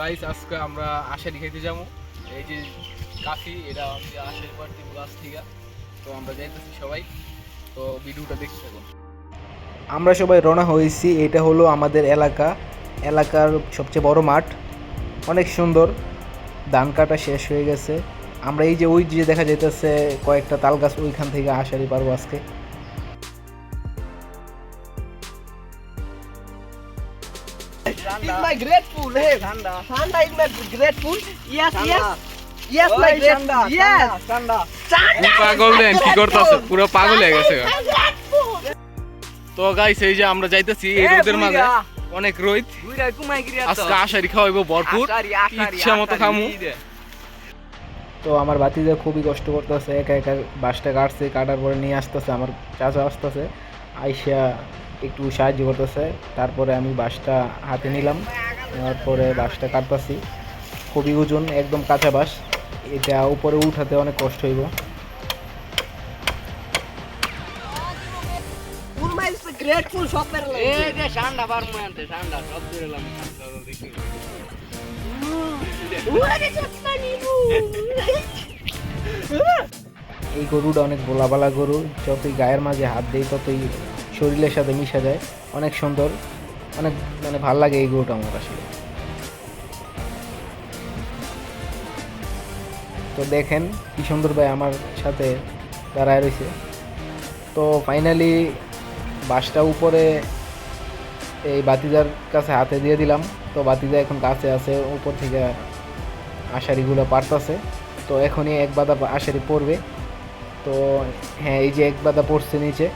Guys, আজকে আমরা আশারি খাইতে যাব। এই যে কাকি এটা আমি আশারি পার্টি গাছ থেকে। তো আমরা যাইতেছি সবাই। তো ভিডিওটা দেখতে থাকুন। আমরা সবাই রওনা হয়েছি, এটা হলো আমাদের এলাকা। এলাকার সবচেয়ে বড় মাঠ। অনেক সুন্দর। ধান কাটা শেষ হয়ে গেছে। আমরা এই যে ওই যে দেখা যাইতেছে কয়েকটা তাল গাছ, ওইখান থেকে আসারই পারব আজকে। It's my grateful, hey. Sanda. Sanda is my grateful. Yes, yes. Yes, my grateful. Yes. Sanda. পুরো পাগল দেন কি করতেছে পুরো পাগল হয়ে গেছে তো গাইস এই যে আমরা যাইতেছি এই রোদের মাঝে অনেক রোদ আজকে আশারি খাওয়াইবো ভরপুর ইচ্ছা মতো খামু তো আমার বাতিজা খুবই কষ্ট করতেছে একা একা বাসটা কাটছে কাটার পরে নিয়ে আসতেছে আমার চাচা আসতেছে আইসা একটু সাহায্য করতেছে। তারপরে আমি বাসটা হাতে নিলাম নেওয়ার পরে বাসটা কাটতেছি। খুবই ওজন একদম কাঁচা বাঁশ। এটা উপরে উঠাতে অনেক কষ্ট হইব. যে বার সব এই গরুটা অনেক বোলাবালা গরু যতই গায়ের মাঝে হাত দেয় ততই শরীরের সাথে মিশে যায়। অনেক সুন্দর। অনেক মানে ভালো লাগে এই গরুটা আমার আসলে তো দেখেন কি সুন্দর ভাই আমার সাথে দাঁড়ায় রয়েছে। তো ফাইনালি বাসটা উপরে এই বাতিজার কাছে হাতে দিয়ে দিলাম। তো বাতিজা এখন কাছে আছে, উপর থেকে আশারিগুলো পারতাছে। তো এখনই এক বাদা আশারি পড়বে। তো হ্যাঁ এই যে এক বাদা পড়ছে নিচে।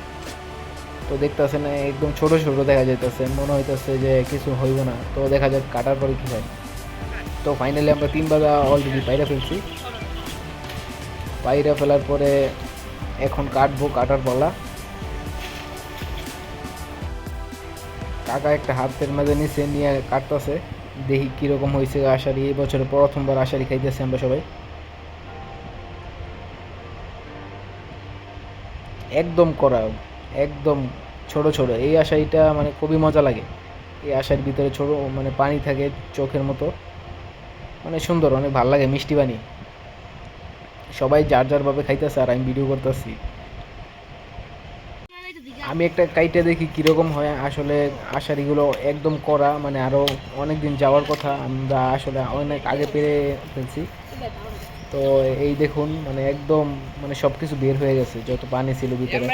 তো দেখতেছেন একদম ছোট ছোট দেখা যাইতেছে, মনে হইতেছে যে কিছু হইব না। তো দেখা যাক কাটার পরে কি হয়। তো ফাইনালি আমরা তিন অলরেডি পাইরা ফেলছি। পাইরা ফেলার পরে এখন কাটবো কাটার বলা কাকা একটা হাতের মাঝে নিচে নিয়ে কাটতেছে। দেখি কীরকম হয়েছে আশারি। এই বছরে প্রথমবার আশারি খাইতেছি আমরা সবাই। একদম করা। একদম ছোট ছোট। এই আশারিটা মানে খুবই মজা লাগে। এই আশার ভিতরে ছোট মানে পানি থাকে চোখের মতো। মানে সুন্দর, অনেক ভালো লাগে, মিষ্টি পানি। সবাই যার যার ভাবে খাইতেছে আর আমি ভিডিও করতেছি। আমি একটা কাইটে দেখি কীরকম হয়। আসলে আশারিগুলো একদম করা মানে আরও অনেক দিন যাওয়ার কথা। আমরা আসলে অনেক আগে পেরে ফেলছি। তো এই দেখুন মানে একদম মানে সব কিছু বের হয়ে গেছে যত পানি ছিল ভিতরে।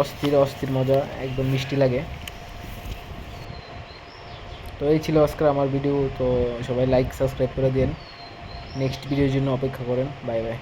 অস্থির অস্থির মজা একদম মিষ্টি লাগে। তো এই ছিল আজকের আমার ভিডিও তো সবাই লাইক সাবস্ক্রাইব করে দিন নেক্সট ভিডিওর জন্য অপেক্ষা করেন। Bye bye